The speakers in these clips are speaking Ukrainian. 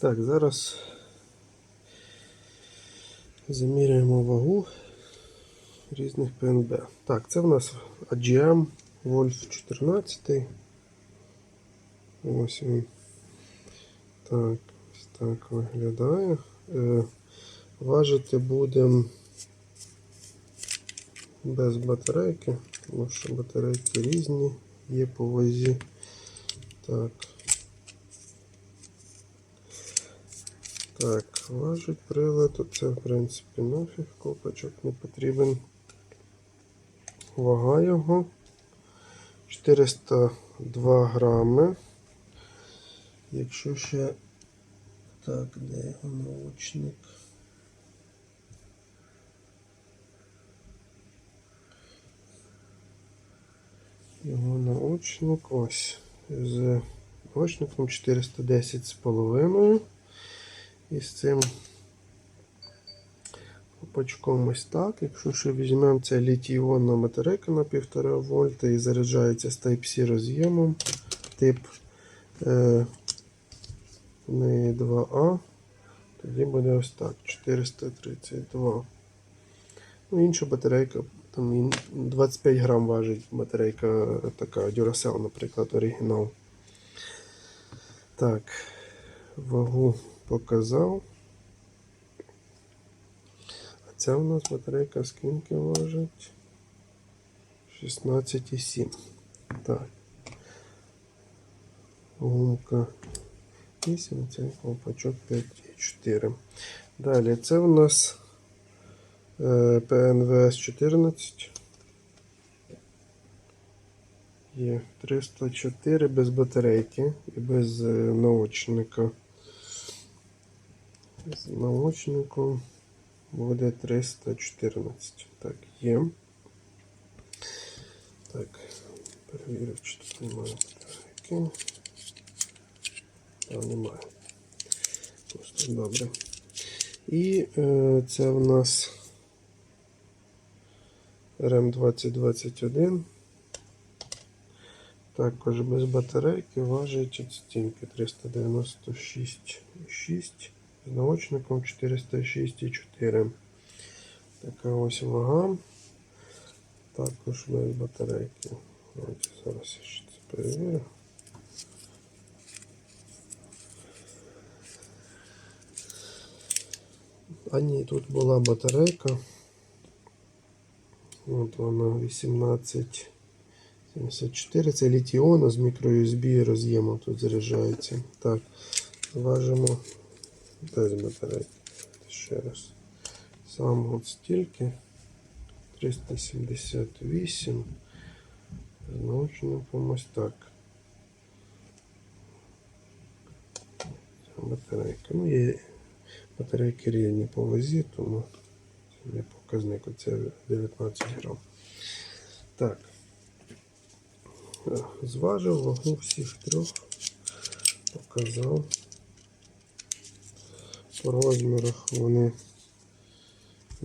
Так, зараз заміряємо вагу різних ПНБ. Так, це в нас AGM Wolf 14. Ось він. Так, ось так виглядає. Е, важити будемо без батарейки, тому що батарейки різні, є по вазі. Так. Так, важить прилад, це в принципі нафіг, копачок не потрібен. Вага його 402 грами. Якщо ще так, де його научник? Його научник ось з научником 410 з половиною. І з цим опачком ось так. Якщо ще візьмемо це літій-іонна батарейка на 1,5 вольта і заряджається з Type-C роз'ємом тип е, в неї 2А, тоді буде ось так, 432. Ну, інша батарейка, там 25 грам важить батарейка така Duracell, наприклад, оригінал. Так, вагу показав. А ця у нас батарейка скільки важить? 16,7. Так. Гумка 8, цей колпачок 5,4. Далі, це у нас е, PNVS 14. Є 304 без батарейки і без е, наочника. З наочником буде 314. Так, є. Так, перевірив, чи тут немає батарейки. А, немає. Просто добре. І е, це в нас RAM 2021. Також без батарейки важить от стільки 396,6 з наочником 406,4. Така ось вага. Також без батарейки. Давайте зараз я ще це перевірю. А ні, тут була батарейка. От вона 18. 74 це літіона з мікро-USB роз'ємом тут заряджається. Так, зважимо без батарейки. Ще раз. Сам от стільки. 378. З научником ось так. Батарейка. Ну, є батарейки рівні по вазі, тому це не показник. Оце 19 грам. Так. Зважив вагу всіх трьох, показав. По розмірах вони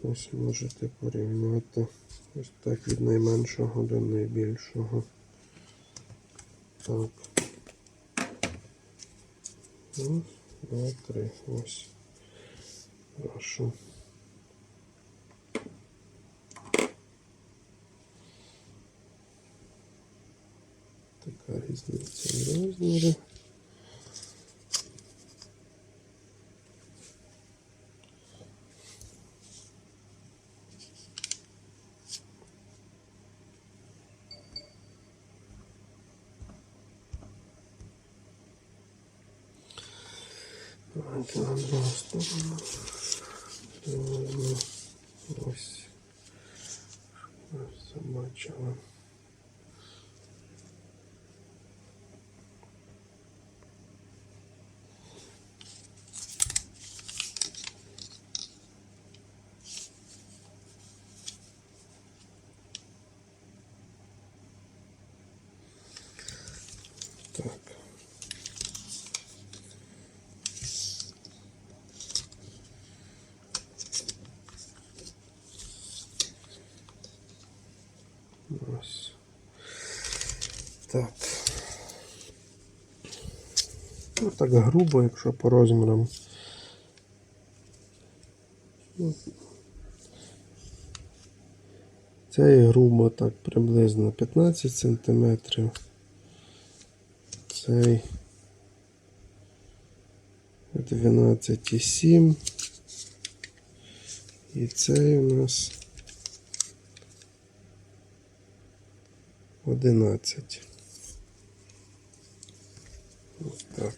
ось можете порівняти. Ось так від найменшого до найбільшого. Так. Раз, два, три. Ось. Прошу. Така різниця в розмірі. Давайте на другу сторону. Ось. Щоб Ось Побачила. Так. Ось. Так. Ну, так грубо, якщо по розмірам. Ну, Цей грубо так приблизно 15 см. Цей 12,7. І цей у нас 11. Ось так.